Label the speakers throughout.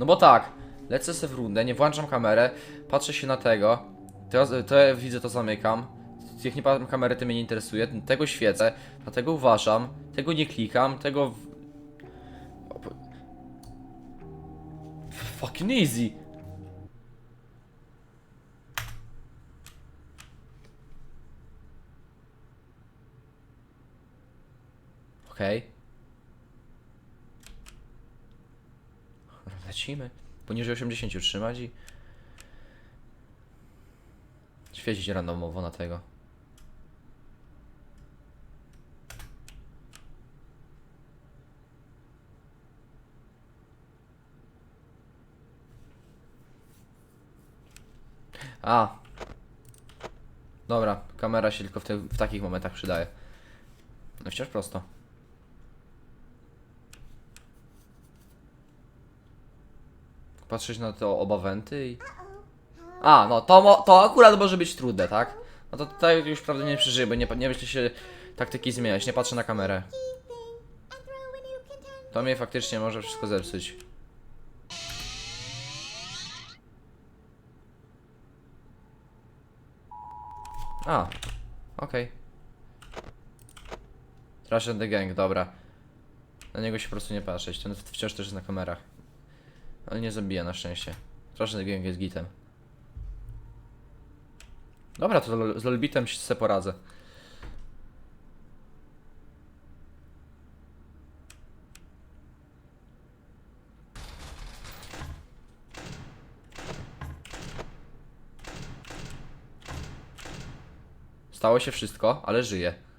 Speaker 1: No bo tak, lecę sobie w rundę, nie włączam kamerę, patrzę się na tego, to, ja- to widzę, to zamykam. Jak nie patrzę kamery, to mnie nie interesuje, tego świecę, dlatego uważam, tego nie klikam, tego... Fucking easy. Okej. Lecimy. Poniżej 80 trzymać i... Świecić randomowo na tego. A. Dobra, kamera się tylko w, te, w takich momentach przydaje. No wciąż prosto. Patrzeć na te oba wenty i... A, no to, to akurat może być trudne, tak? No to tutaj już prawdę nie przeżyję, bo nie, nie myślę się taktyki zmieniać, nie patrzę na kamerę. To mnie faktycznie może wszystko zepsuć. A, okej. Trash and the Gang, dobra. Na niego się po prostu nie patrzeć, ten wciąż też jest na kamerach. Ale nie zabija na szczęście. The Gang jest gitem. Dobra, to z Lolbitem się poradzę. Stało się wszystko, ale żyje.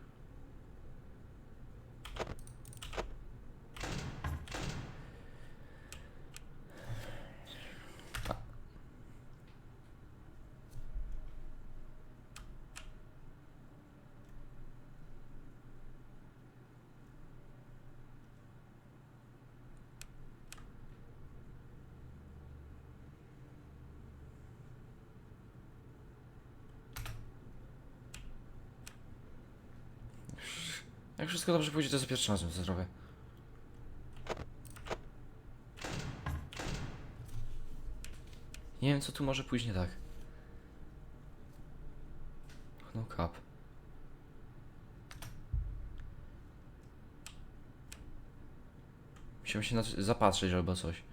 Speaker 1: Jak wszystko dobrze pójdzie, to za pierwszym razem to zrobię. Nie wiem, co tu może pójść nie tak. No kap. Musiałem się zapatrzeć albo coś.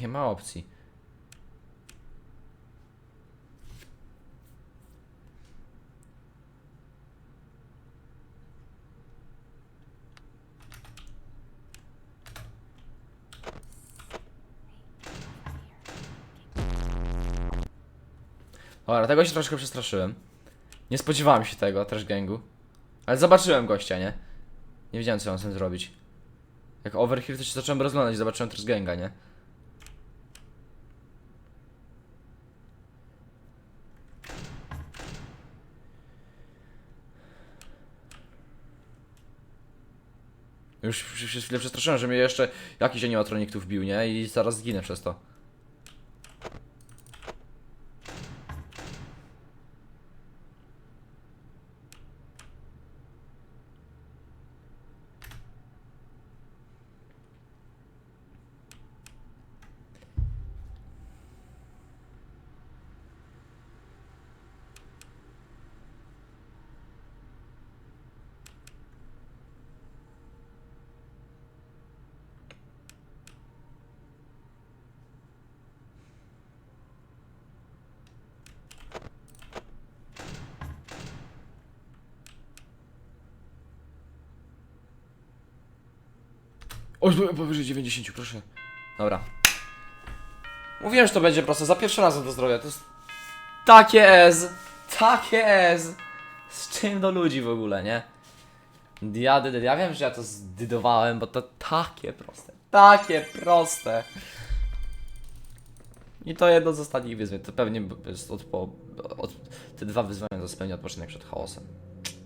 Speaker 1: Nie ma opcji. Dobra, tego się troszkę przestraszyłem. Nie spodziewałem się tego, też gangu. Ale zobaczyłem gościa, nie? Nie wiedziałem, co mam z tym zrobić. Jak overheal, to się zacząłem rozglądać i zobaczyłem też ganga, nie? Już się chwilę przestraszyłem, że mnie jeszcze jakiś animatronik tu wbił, nie? I zaraz zginę przez to. Byłem powyżej 90, proszę. Dobra. Mówiłem, że to będzie proste. Za pierwszy razem do zdrowia. To jest takie ez. Takie ez. Z czym do ludzi w ogóle, nie? Ja, ja wiem, że ja to zdydowałem, bo to takie proste. Takie proste. I to jedno z ostatnich wyzwań. To pewnie jest od, po, od, te dwa wyzwania to spełni odpoczynek przed chaosem.